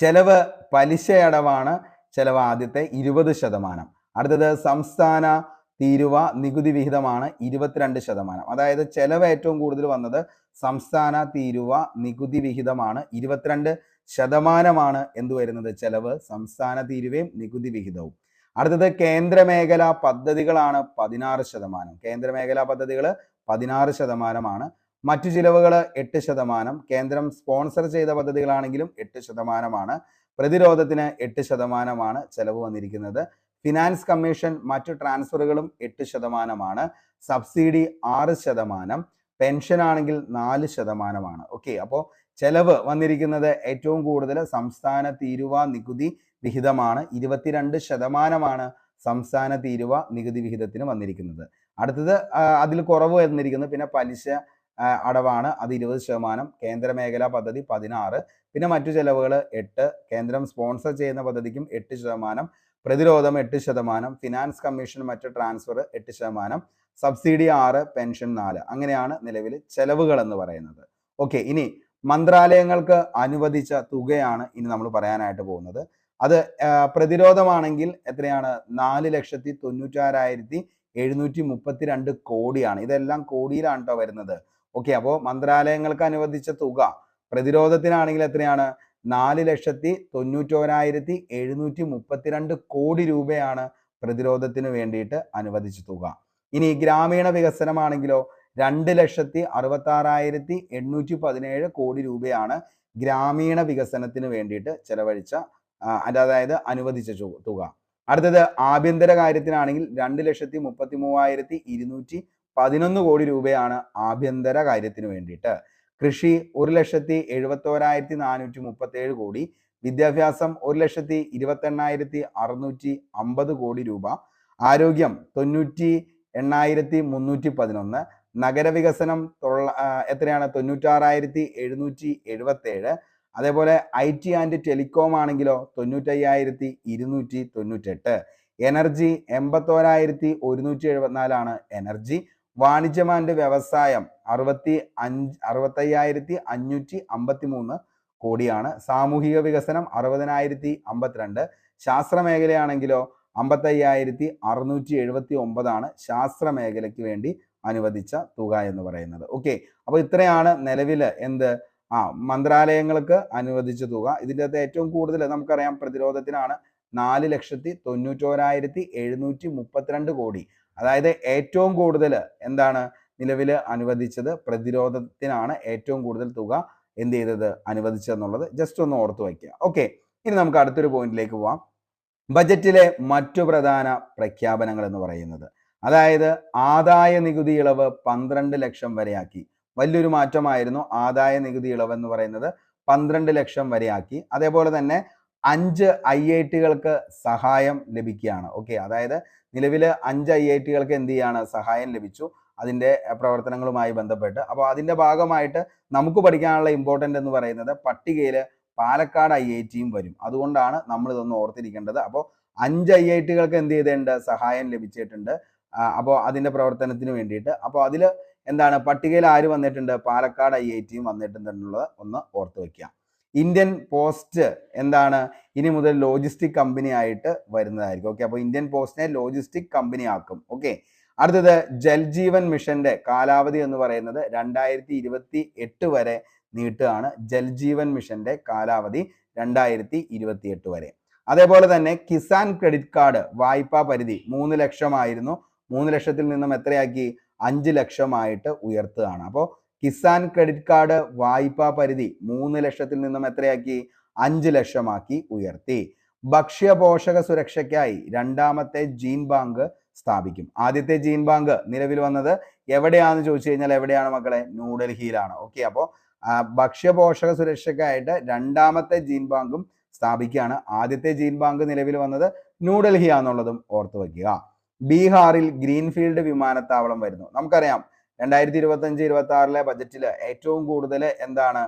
ചെലവ് പലിശയടവാണ് ചെലവ് ആദ്യത്തെ ഇരുപത് ശതമാനം. അടുത്തത് സംസ്ഥാന തീരുവ നികുതി വിഹിതമാണ് ഇരുപത്തിരണ്ട് ശതമാനം. അതായത് ചെലവ് ഏറ്റവും കൂടുതൽ വന്നത് സംസ്ഥാന തീരുവ നികുതി വിഹിതമാണ് ഇരുപത്തിരണ്ട് ശതമാനമാണ് എന്ത് വരുന്നത്? ചെലവ് സംസ്ഥാന തീരുവയും നികുതി വിഹിതവും. അടുത്തത് കേന്ദ്ര മേഖലാ പദ്ധതികളാണ് പതിനാറ് ശതമാനം. കേന്ദ്ര മേഖലാ പദ്ധതികൾ പതിനാറ് ശതമാനമാണ്. മറ്റു ചിലവുകൾ എട്ട് ശതമാനം. കേന്ദ്രം സ്പോൺസർ ചെയ്ത പദ്ധതികളാണെങ്കിലും എട്ട് ശതമാനമാണ്. പ്രതിരോധത്തിന് എട്ട് ശതമാനമാണ് ചെലവ് വന്നിരിക്കുന്നത്. ഫിനാൻസ് കമ്മീഷൻ മറ്റു ട്രാൻസ്ഫറുകളും എട്ട് ശതമാനമാണ്. സബ്സിഡി ആറ് ശതമാനം. പെൻഷൻ ആണെങ്കിൽ നാല് ശതമാനമാണ്. ഓക്കെ അപ്പോൾ ചെലവ് വന്നിരിക്കുന്നത് ഏറ്റവും കൂടുതൽ സംസ്ഥാന തീരുവ നികുതി വിഹിതമാണ്. ഇരുപത്തിരണ്ട് ശതമാനമാണ് സംസ്ഥാന തീരുവ നികുതി വിഹിതത്തിന് വന്നിരിക്കുന്നത്. അടുത്തത് അതിൽ കുറവ് വന്നിരിക്കുന്നത് പിന്നെ പലിശ അടവാണ്. അത് ഇരുപത് ശതമാനം. കേന്ദ്ര മേഖലാ പദ്ധതി പതിനാറ്. പിന്നെ മറ്റു ചെലവുകൾ എട്ട്. കേന്ദ്രം സ്പോൺസർ ചെയ്യുന്ന പദ്ധതിക്കും എട്ട് ശതമാനം. പ്രതിരോധം എട്ട് ശതമാനം ഫിനാൻസ് കമ്മീഷൻ മറ്റ് ട്രാൻസ്ഫർ എട്ട് ശതമാനം സബ്സിഡി ആറ് പെൻഷൻ നാല്. അങ്ങനെയാണ് നിലവിൽ ചെലവുകൾ എന്ന് പറയുന്നത്. ഓക്കെ ഇനി മന്ത്രാലയങ്ങൾക്ക് അനുവദിച്ച തുകയാണ് ഇനി നമ്മൾ പറയാനായിട്ട് പോകുന്നത്. അത് പ്രതിരോധമാണെങ്കിൽ എത്രയാണ്? നാല് ലക്ഷത്തി തൊണ്ണൂറ്റാറായിരത്തി എഴുന്നൂറ്റി മുപ്പത്തി രണ്ട് കോടിയാണ്. ഇതെല്ലാം കോടിയിലാണ് കേട്ടോ വരുന്നത്. ഓക്കെ അപ്പോൾ മന്ത്രാലയങ്ങൾക്ക് അനുവദിച്ച തുക പ്രതിരോധത്തിനാണെങ്കിൽ എത്രയാണ്? നാല് ലക്ഷത്തി തൊണ്ണൂറ്റോരായിരത്തി എഴുന്നൂറ്റി മുപ്പത്തിരണ്ട് കോടി രൂപയാണ് പ്രതിരോധത്തിന് വേണ്ടിയിട്ട് അനുവദിച്ച തുക. ഇനി ഗ്രാമീണ വികസനമാണെങ്കിലോ രണ്ട് ലക്ഷത്തി അറുപത്തി ആറായിരത്തി എണ്ണൂറ്റി പതിനേഴ് കോടി രൂപയാണ് ഗ്രാമീണ വികസനത്തിന് വേണ്ടിയിട്ട് ചെലവഴിച്ച അതായത് അനുവദിച്ച തുക. അടുത്തത് ആഭ്യന്തര കാര്യത്തിനാണെങ്കിൽ രണ്ട് ലക്ഷത്തി മുപ്പത്തി മൂവായിരത്തി ഇരുന്നൂറ്റി പതിനൊന്ന് കോടി രൂപയാണ് ആഭ്യന്തര കാര്യത്തിന് വേണ്ടിയിട്ട് കൃഷി ഒരു ലക്ഷത്തി എഴുപത്തോരായിരത്തി നാനൂറ്റി മുപ്പത്തി ഏഴ് കോടി വിദ്യാഭ്യാസം ഒരു ലക്ഷത്തി ഇരുപത്തി എണ്ണായിരത്തി അറുന്നൂറ്റി അമ്പത് കോടി രൂപ ആരോഗ്യം തൊണ്ണൂറ്റി എണ്ണായിരത്തി മുന്നൂറ്റി പതിനൊന്ന് നഗരവികസനം തൊള്ള എത്രയാണ്? തൊണ്ണൂറ്റാറായിരത്തി എഴുന്നൂറ്റി എഴുപത്തി ഏഴ് അതേപോലെ ഐ ടി ആൻഡ് ടെലികോം ആണെങ്കിലോ തൊണ്ണൂറ്റയ്യായിരത്തി ഇരുന്നൂറ്റി തൊണ്ണൂറ്റെട്ട് എനർജി എൺപത്തോരായിരത്തി ഒരുന്നൂറ്റി എഴുപത്തിനാലാണ് എനർജി വാണിജ്യം ആൻഡ് വ്യവസായം അറുപത്തി അഞ്ച് അറുപത്തയ്യായിരത്തി അഞ്ഞൂറ്റി അമ്പത്തി മൂന്ന് കോടിയാണ്. സാമൂഹിക വികസനം അറുപതിനായിരത്തി അമ്പത്തിരണ്ട്. ശാസ്ത്ര മേഖലയാണെങ്കിലോ അമ്പത്തയ്യായിരത്തി അറുന്നൂറ്റി എഴുപത്തി ഒമ്പതാണ് ശാസ്ത്ര മേഖലയ്ക്ക് വേണ്ടി അനുവദിച്ച തുക എന്ന് പറയുന്നത്. ഓക്കെ അപ്പോൾ ഇത്രയാണ് നിലവിൽ എന്ത്? ആ മന്ത്രാലയങ്ങൾക്ക് അനുവദിച്ച തുക. ഇതിന്റെ അകത്ത് ഏറ്റവും കൂടുതൽ നമുക്കറിയാം പ്രതിരോധത്തിനാണ് നാല് ലക്ഷത്തി തൊണ്ണൂറ്റോരായിരത്തി എഴുന്നൂറ്റി മുപ്പത്തിരണ്ട് കോടി. അതായത് ഏറ്റവും കൂടുതൽ എന്താണ്? നിലവിൽ അനുവദിച്ചത് പ്രതിരോധത്തിനാണ് ഏറ്റവും കൂടുതൽ തുക എന്ത് ചെയ്തത്? അനുവദിച്ചതെന്നുള്ളത് ജസ്റ്റ് ഒന്ന് ഓർത്തു വയ്ക്കുക. ഓക്കെ ഇനി നമുക്ക് അടുത്തൊരു പോയിന്റിലേക്ക് പോവാം. ബജറ്റിലെ മറ്റു പ്രധാന പ്രഖ്യാപനങ്ങൾ എന്ന് പറയുന്നത്. അതായത് ആദായ നികുതി ഇളവ് പന്ത്രണ്ട് ലക്ഷം വരെയാക്കി. വലിയൊരു മാറ്റമായിരുന്നു ആദായ നികുതി ഇളവ് എന്ന് പറയുന്നത് പന്ത്രണ്ട് ലക്ഷം വരെയാക്കി. അതേപോലെ തന്നെ അഞ്ച് ഐ ഐ ടികൾക്ക് സഹായം ലഭിക്കുകയാണ്. ഓക്കെ അതായത് നിലവിൽ അഞ്ച് ഐ ഐ ടികൾക്ക് എന്ത് ചെയ്യാണ്? സഹായം ലഭിച്ചു. അതിന്റെ പ്രവർത്തനങ്ങളുമായി ബന്ധപ്പെട്ട്. അപ്പോൾ അതിന്റെ ഭാഗമായിട്ട് നമുക്ക് പഠിക്കാനുള്ള ഇമ്പോർട്ടന്റ് എന്ന് പറയുന്നത് പട്ടികയിൽ പാലക്കാട് ഐ ഐ ടിയും വരും. അതുകൊണ്ടാണ് നമ്മൾ ഇതൊന്ന് ഓർത്തിരിക്കേണ്ടത്. അപ്പോൾ അഞ്ച് ഐ ഐ ടികൾക്ക് എന്ത് ചെയ്തിട്ടുണ്ട്? സഹായം ലഭിച്ചിട്ടുണ്ട്. അപ്പോൾ അതിന്റെ പ്രവർത്തനത്തിന് വേണ്ടിയിട്ട്. അപ്പോൾ അതിൽ എന്താണ്? പട്ടികയിൽ ആര് വന്നിട്ടുണ്ട്? പാലക്കാട് ഐ ഐ ടിയും വന്നിട്ടുണ്ടെന്നുള്ളത് ഒന്ന് ഓർത്ത് വെക്കുക ഇന്ത്യൻ പോസ്റ്റ് എന്താണ്? ഇനി മുതൽ ലോജിസ്റ്റിക് കമ്പനി ആയിട്ട് വരുന്നതായിരിക്കും. ഓക്കെ അപ്പോൾ ഇന്ത്യൻ പോസ്റ്റിനെ ലോജിസ്റ്റിക് കമ്പനി ആക്കും ഓക്കെ അടുത്തത് ജൽജീവൻ മിഷന്റെ കാലാവധി എന്ന് പറയുന്നത് രണ്ടായിരത്തി ഇരുപത്തി എട്ട് വരെ നീട്ടുകയാണ്. ജൽജീവൻ മിഷന്റെ കാലാവധി രണ്ടായിരത്തി ഇരുപത്തി എട്ട് വരെ. അതേപോലെ തന്നെ കിസാൻ ക്രെഡിറ്റ് കാർഡ് വായ്പാ പരിധി മൂന്ന് ലക്ഷമായിരുന്നു. മൂന്ന് ലക്ഷത്തിൽ നിന്നും എത്രയാക്കി? അഞ്ച് ലക്ഷമായിട്ട് ഉയർത്തുകയാണ്. അപ്പോൾ കിസാൻ ക്രെഡിറ്റ് കാർഡ് വായ്പാ പരിധി മൂന്ന് ലക്ഷത്തിൽ നിന്നും എത്രയാക്കി? അഞ്ച് ലക്ഷമാക്കി ഉയർത്തി. ഭക്ഷ്യ പോഷക സുരക്ഷയ്ക്കായി രണ്ടാമത്തെ ജീൻ ബാങ്ക് സ്ഥാപിക്കും. ആദ്യത്തെ ജീൻ ബാങ്ക് നിലവിൽ വന്നത് എവിടെയാണെന്ന് ചോദിച്ചു കഴിഞ്ഞാൽ എവിടെയാണ് മക്കളെ? ന്യൂഡൽഹിയിലാണ് ഓക്കെ അപ്പോൾ ഭക്ഷ്യപോഷക സുരക്ഷയ്ക്കായിട്ട് രണ്ടാമത്തെ ജീൻ ബാങ്കും സ്ഥാപിക്കുകയാണ്. ആദ്യത്തെ ജീൻ ബാങ്ക് നിലവിൽ വന്നത് ന്യൂഡൽഹി ആണെന്നുള്ളതും ഓർത്തു വയ്ക്കുക. ബീഹാറിൽ ഗ്രീൻഫീൽഡ് വിമാനത്താവളം വരുന്നു. നമുക്കറിയാം രണ്ടായിരത്തി ഇരുപത്തി അഞ്ച് ഇരുപത്തി ആറിലെ ബജറ്റിൽ ഏറ്റവും കൂടുതൽ എന്താണ്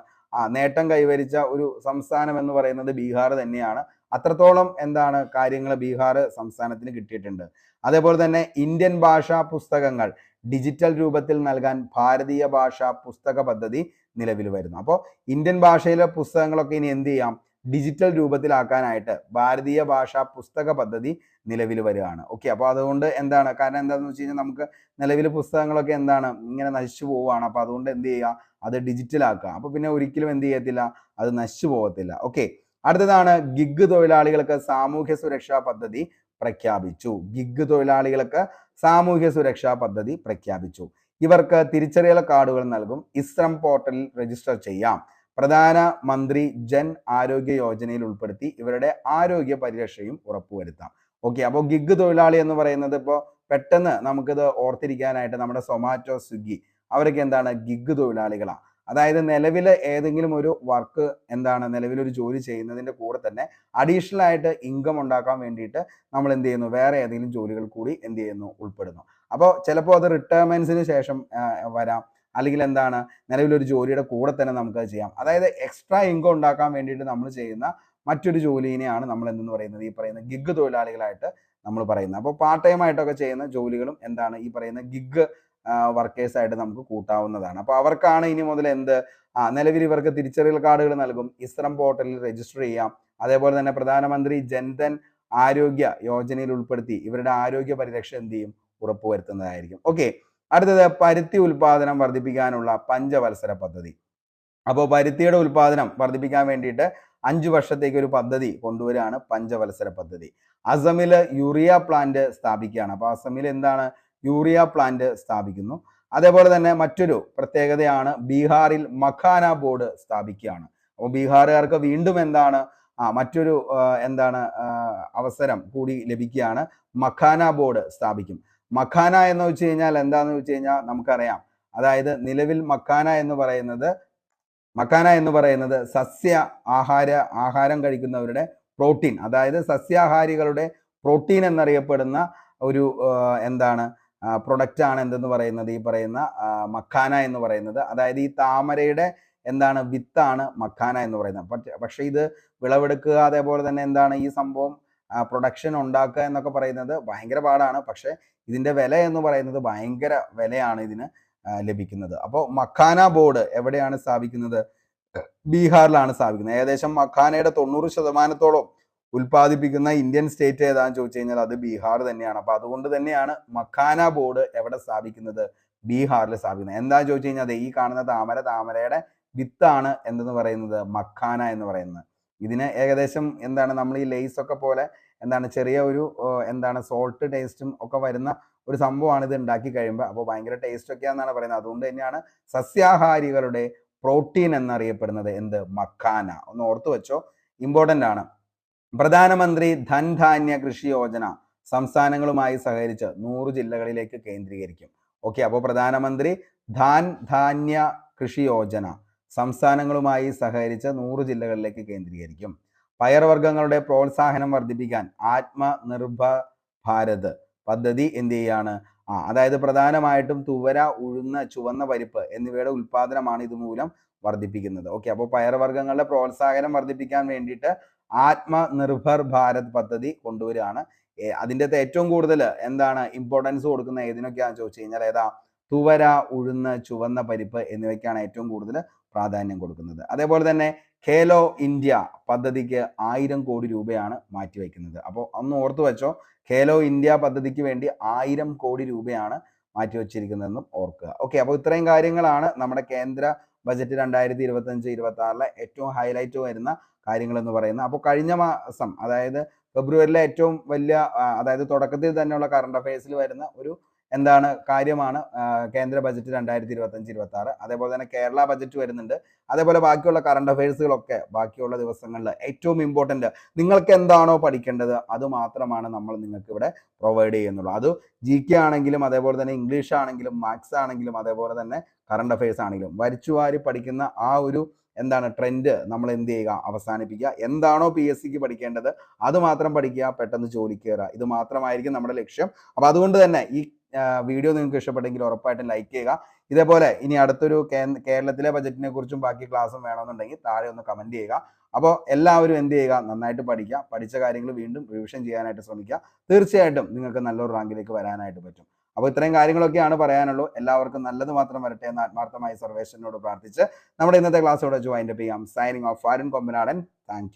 നേട്ടം കൈവരിച്ച ഒരു സംസ്ഥാനം എന്ന് പറയുന്നത് ബീഹാർ തന്നെയാണ്. അത്രത്തോളം എന്താണ് കാര്യങ്ങൾ ബീഹാർ സംസ്ഥാനത്തിന് കിട്ടിയിട്ടുണ്ട്. അതേപോലെ തന്നെ ഇന്ത്യൻ ഭാഷാ പുസ്തകങ്ങൾ ഡിജിറ്റൽ രൂപത്തിൽ നൽകാൻ ഭാരതീയ ഭാഷാ പുസ്തക പദ്ധതി നിലവിൽ വരുന്നു. അപ്പോൾ ഇന്ത്യൻ ഭാഷയിലെ പുസ്തകങ്ങളൊക്കെ ഇനി എന്ത് ചെയ്യാം? ഡിജിറ്റൽ രൂപത്തിലാക്കാനായിട്ട് ഭാരതീയ ഭാഷാ പുസ്തക പദ്ധതി നിലവിൽ വരികയാണ്. ഓക്കെ അപ്പോൾ അതുകൊണ്ട് എന്താണ്? കാരണം എന്താണെന്ന് വെച്ച് കഴിഞ്ഞാൽ നമുക്ക് നിലവിൽ പുസ്തകങ്ങളൊക്കെ എന്താണ്? ഇങ്ങനെ നശിച്ചു പോവുകയാണ്. അപ്പോൾ അതുകൊണ്ട് എന്ത് ചെയ്യുക? അത് ഡിജിറ്റലാക്കുക. അപ്പോൾ പിന്നെ ഒരിക്കലും എന്ത് ചെയ്യത്തില്ല? അത് നശിച്ചു പോകത്തില്ല. ഓക്കെ അടുത്തതാണ് ഗിഗ് തൊഴിലാളികൾക്ക് സാമൂഹ്യ സുരക്ഷാ പദ്ധതി പ്രഖ്യാപിച്ചു. ഗിഗ് തൊഴിലാളികൾക്ക് സാമൂഹ്യ സുരക്ഷാ പദ്ധതി പ്രഖ്യാപിച്ചു. ഇവർക്ക് തിരിച്ചറിയൽ കാർഡുകൾ നൽകും. ഇസ്രം പോർട്ടലിൽ രജിസ്റ്റർ ചെയ്യാം. പ്രധാനമന്ത്രി ജൻ ആരോഗ്യ യോജനയിൽ ഉൾപ്പെടുത്തി ഇവരുടെ ആരോഗ്യ പരിരക്ഷയും ഉറപ്പുവരുത്താം. ഓക്കെ അപ്പോൾ ഗിഗ് തൊഴിലാളി എന്ന് പറയുന്നത് ഇപ്പോൾ പെട്ടെന്ന് നമുക്കിത് ഓർത്തിരിക്കാനായിട്ട് നമ്മുടെ സൊമാറ്റോ സ്വിഗ്ഗി അവരൊക്കെ എന്താണ് ഗിഗ് തൊഴിലാളികളാണ് അതായത് നിലവിൽ ഏതെങ്കിലും ഒരു വർക്ക് എന്താണ് നിലവിലൊരു ജോലി ചെയ്യുന്നതിന്റെ കൂടെ തന്നെ അഡീഷണൽ ആയിട്ട് ഇൻകം ഉണ്ടാക്കാൻ വേണ്ടിയിട്ട് നമ്മൾ എന്ത് ചെയ്യുന്നു? വേറെ ഏതെങ്കിലും ജോലികൾ കൂടി എന്ത് ചെയ്യുന്നു? ഉൾപ്പെടുന്നു. അപ്പോൾ ചിലപ്പോൾ അത് റിട്ടയർമെന്റ്സിന് ശേഷം വരാം. അല്ലെങ്കിൽ എന്താണ്? നിലവിലൊരു ജോലിയുടെ കൂടെ തന്നെ നമുക്ക് ചെയ്യാം. അതായത് എക്സ്ട്രാ ഇൻകം ഉണ്ടാക്കാൻ വേണ്ടിയിട്ട് നമ്മൾ ചെയ്യുന്ന മറ്റൊരു ജോലിനെയാണ് നമ്മൾ എന്തെന്ന് പറയുന്നത്? ഈ പറയുന്ന ഗിഗ് തൊഴിലാളികളായിട്ട് നമ്മൾ പറയുന്നത്. അപ്പോൾ പാർട്ട് ടൈം ആയിട്ടൊക്കെ ചെയ്യുന്ന ജോലികളും എന്താണ്? ഈ പറയുന്ന ഗിഗ് വർക്കേഴ്സ് ആയിട്ട് നമുക്ക് കൂട്ടാവുന്നതാണ്. അപ്പോൾ അവർക്കാണ് ഇനി മുതൽ എന്ത്? നിലവിൽ ഇവർക്ക് തിരിച്ചറിയൽ കാർഡുകൾ നൽകും. ഇസ്രം പോർട്ടലിൽ രജിസ്റ്റർ ചെയ്യാം. അതേപോലെ തന്നെ പ്രധാനമന്ത്രി ജൻധൻ ആരോഗ്യ യോജനയിൽ ഉൾപ്പെടുത്തി ഇവരുടെ ആരോഗ്യ പരിരക്ഷ എന്ത് ചെയ്യും? ഉറപ്പുവരുത്തുന്നതായിരിക്കും. ഓക്കെ അടുത്തത് പരുത്തി ഉൽപാദനം വർദ്ധിപ്പിക്കാനുള്ള പഞ്ചവത്സര പദ്ധതി. അപ്പോൾ പരുത്തിയുടെ ഉൽപാദനം വർദ്ധിപ്പിക്കാൻ വേണ്ടിയിട്ട് അഞ്ചു വർഷത്തേക്ക് ഒരു പദ്ധതി കൊണ്ടുവരികയാണ് പഞ്ചവത്സര പദ്ധതി. അസമിൽ യൂറിയ പ്ലാന്റ് സ്ഥാപിക്കുകയാണ്. അപ്പോൾ അസമിൽ എന്താണ്? യൂറിയ പ്ലാന്റ് സ്ഥാപിക്കുന്നു. അതേപോലെ തന്നെ മറ്റൊരു പ്രത്യേകതയാണ് ബീഹാറിൽ മഖാന ബോർഡ് സ്ഥാപിക്കുകയാണ്. അപ്പോൾ ബീഹാറുകാർക്ക് വീണ്ടും എന്താണ് ആ മറ്റൊരു എന്താണ് അവസരം കൂടി ലഭിക്കുകയാണ്. മഖാന ബോർഡ് സ്ഥാപിക്കും. മഖാന എന്ന് വെച്ച് കഴിഞ്ഞാൽ എന്താന്ന് വെച്ച് കഴിഞ്ഞാൽ നമുക്കറിയാം. അതായത് നിലവിൽ മക്കാന എന്ന് പറയുന്നത് മക്കാന എന്ന് പറയുന്നത് സസ്യ ആഹാര ആഹാരം കഴിക്കുന്നവരുടെ പ്രോട്ടീൻ അതായത് സസ്യാഹാരികളുടെ പ്രോട്ടീൻ എന്നറിയപ്പെടുന്ന ഒരു എന്താണ് പ്രൊഡക്റ്റ് ആണ് എന്തെന്ന് പറയുന്നത്? ഈ പറയുന്ന മക്കാന എന്ന് പറയുന്നത്. അതായത് ഈ താമരയുടെ എന്താണ് വിത്താണ് മക്കാന എന്ന് പറയുന്നത്. പക്ഷെ- ഇത് വിളവെടുക്കുക അതേപോലെ തന്നെ എന്താണ് ഈ സംഭവം പ്രൊഡക്ഷൻ ഉണ്ടാക്കുക എന്നൊക്കെ പറയുന്നത് ഭയങ്കര പാടാണ്. പക്ഷെ ഇതിന്റെ വില എന്ന് പറയുന്നത് ഭയങ്കര വിലയാണ് ഇതിന് ലഭിക്കുന്നത്. അപ്പോൾ മക്കാന ബോർഡ് എവിടെയാണ് സ്ഥാപിക്കുന്നത്? ബീഹാറിലാണ് സ്ഥാപിക്കുന്നത്. ഏകദേശം മക്കാനയുടെ തൊണ്ണൂറ് ശതമാനത്തോളം ഉൽപ്പാദിപ്പിക്കുന്ന ഇന്ത്യൻ സ്റ്റേറ്റ് ഏതാന്ന് ചോദിച്ചു കഴിഞ്ഞാൽ അത് ബീഹാർ തന്നെയാണ്. അപ്പൊ അതുകൊണ്ട് തന്നെയാണ് മഖാന ബോർഡ് എവിടെ സ്ഥാപിക്കുന്നത്? ബീഹാറിൽ സ്ഥാപിക്കുന്നത്. എന്താന്ന് ചോദിച്ചു കഴിഞ്ഞാൽ അതെ ഈ കാണുന്ന താമര താമരയുടെ വിത്താണ് എന്തെന്ന് പറയുന്നത്? മഖാന എന്ന് പറയുന്നത്. ഇതിന് ഏകദേശം എന്താണ് നമ്മൾ ഈ ലേസ് ഒക്കെ പോലെ എന്താണ് ചെറിയ ഒരു എന്താണ് സോൾട്ട് ടേസ്റ്റും ഒക്കെ വരുന്ന ഒരു സംഭവമാണ് ഇത് ഉണ്ടാക്കി കഴിയുമ്പോൾ അപ്പോൾ ഭയങ്കര ടേസ്റ്റ് ഒക്കെ എന്നാണ് പറയുന്നത്. അതുകൊണ്ട് തന്നെയാണ് സസ്യാഹാരികളുടെ പ്രോട്ടീൻ എന്നറിയപ്പെടുന്നത് എന്ത്? മക്കാന ഒന്ന് ഓർത്തു വെച്ചോ. ഇമ്പോർട്ടന്റ് ആണ്. പ്രധാനമന്ത്രി ധൻധാന്യ കൃഷി യോജന സംസ്ഥാനങ്ങളുമായി സഹകരിച്ച് നൂറ് ജില്ലകളിലേക്ക് കേന്ദ്രീകരിക്കും. ഓക്കെ അപ്പോൾ പ്രധാനമന്ത്രി ധാൻ ധാന്യ കൃഷി യോജന സംസ്ഥാനങ്ങളുമായി സഹകരിച്ച് നൂറ് ജില്ലകളിലേക്ക് കേന്ദ്രീകരിക്കും. പയർവർഗങ്ങളുടെ പ്രോത്സാഹനം വർദ്ധിപ്പിക്കാൻ ആത്മനിർഭ ഭാരത് പദ്ധതി എന്ത് ചെയ്യാണ്? ആ അതായത് പ്രധാനമായിട്ടും തുവര ഉഴുന്ന ചുവന്ന പരിപ്പ് എന്നിവയുടെ ഉൽപാദനമാണ് ഇതുമൂലം വർദ്ധിപ്പിക്കുന്നത്. ഓക്കെ അപ്പോൾ പയർവർഗങ്ങളുടെ പ്രോത്സാഹനം വർദ്ധിപ്പിക്കാൻ വേണ്ടിയിട്ട് ആത്മനിർഭർ ഭാരത് പദ്ധതി കൊണ്ടുവരികയാണ്. അതിന്റെ ഏറ്റവും കൂടുതൽ എന്താണ് ഇമ്പോർട്ടൻസ് കൊടുക്കുന്ന ഏതിനൊക്കെയാണെന്ന് ചോദിച്ചു കഴിഞ്ഞാൽ ഏതാ? തുവര ഉഴുന്ന് ചുവന്ന പരിപ്പ് എന്നിവയ്ക്കാണ് ഏറ്റവും കൂടുതൽ പ്രാധാന്യം കൊടുക്കുന്നത്. അതേപോലെ തന്നെ ഖേലോ ഇന്ത്യ പദ്ധതിക്ക് ആയിരം കോടി രൂപയാണ് മാറ്റിവെക്കുന്നത്. അപ്പോൾ ഒന്ന് ഓർത്തു വെച്ചോ ഖേലോ ഇന്ത്യ പദ്ധതിക്ക് വേണ്ടി ആയിരം കോടി രൂപയാണ് മാറ്റിവെച്ചിരിക്കുന്നതെന്നും ഓർക്കുക. ഓക്കെ അപ്പോൾ ഇത്രയും കാര്യങ്ങളാണ് നമ്മുടെ കേന്ദ്ര ബജറ്റ് രണ്ടായിരത്തി ഇരുപത്തഞ്ച് ഇരുപത്തി ആറിലെ ഏറ്റവും ഹൈലൈറ്റ് വരുന്ന കാര്യങ്ങൾ എന്ന് പറയുന്നത്. അപ്പോൾ കഴിഞ്ഞ മാസം അതായത് ഫെബ്രുവരിയിലെ ഏറ്റവും വലിയ അതായത് തുടക്കത്തിൽ തന്നെയുള്ള കറണ്ട് അഫയേഴ്സിൽ വരുന്ന ഒരു എന്താണ് കാര്യമാണ് കേന്ദ്ര ബജറ്റ് രണ്ടായിരത്തി ഇരുപത്തഞ്ച് ഇരുപത്തി ആറ് അതേപോലെ തന്നെ കേരള ബജറ്റ് വരുന്നുണ്ട്. അതേപോലെ ബാക്കിയുള്ള കറണ്ട് അഫയേഴ്സുകളൊക്കെ ബാക്കിയുള്ള ദിവസങ്ങളിൽ ഏറ്റവും ഇമ്പോർട്ടന്റ് നിങ്ങൾക്ക് എന്താണോ പഠിക്കേണ്ടത് അത് മാത്രമാണ് നമ്മൾ നിങ്ങൾക്ക് ഇവിടെ പ്രൊവൈഡ് ചെയ്യുന്നുള്ളൂ. അത് ജി കെ ആണെങ്കിലും അതേപോലെ തന്നെ ഇംഗ്ലീഷ് ആണെങ്കിലും മാത്സ് ആണെങ്കിലും അതേപോലെ തന്നെ കറണ്ട് അഫയേഴ്സ് ആണെങ്കിലും. വരിച്ചുവാരി പഠിക്കുന്ന ആ ഒരു എന്താണ് ട്രെൻഡ് നമ്മൾ എന്ത് ചെയ്യുക? അവസാനിപ്പിക്കുക. എന്താണോ പി എസ് സിക്ക് പഠിക്കേണ്ടത് അത് മാത്രം പഠിക്കുക പെട്ടെന്ന് ജോലി കയറുക. ഇത് മാത്രമായിരിക്കും നമ്മുടെ ലക്ഷ്യം. അപ്പോൾ അതുകൊണ്ട് തന്നെ ഈ വീഡിയോ നിങ്ങൾക്ക് ഇഷ്ടപ്പെട്ടെങ്കിൽ ഉറപ്പായിട്ടും ലൈക്ക് ചെയ്യുക. ഇതേപോലെ ഇനി അടുത്തൊരു കേരളത്തിലെ ബജറ്റിനെ കുറിച്ചും ബാക്കി ക്ലാസ്സും വേണമെന്നുണ്ടെങ്കിൽ താഴെ ഒന്ന് കമന്റ് ചെയ്യുക. അപ്പോൾ എല്ലാവരും എന്ത് ചെയ്യുക? നന്നായിട്ട് പഠിക്കുക. പഠിച്ച കാര്യങ്ങൾ വീണ്ടും റിവിഷൻ ചെയ്യാനായിട്ട് ശ്രമിക്കുക. തീർച്ചയായിട്ടും നിങ്ങൾക്ക് നല്ലൊരു റാങ്കിലേക്ക് വരാനായിട്ട് പറ്റും. അപ്പോൾ ഇത്രയും കാര്യങ്ങളൊക്കെയാണ് പറയാനുള്ളൂ. എല്ലാവർക്കും നല്ലത് മാത്രം വരട്ടെ എന്ന് ആത്മാർത്ഥമായി സർവേശ്വരനോട് പ്രാർത്ഥിച്ച് നമ്മുടെ ഇന്നത്തെ ക്ലാസ് ഇവിടെ പി ചെയ്യാം. Signing off Aran Kombanadan. Thank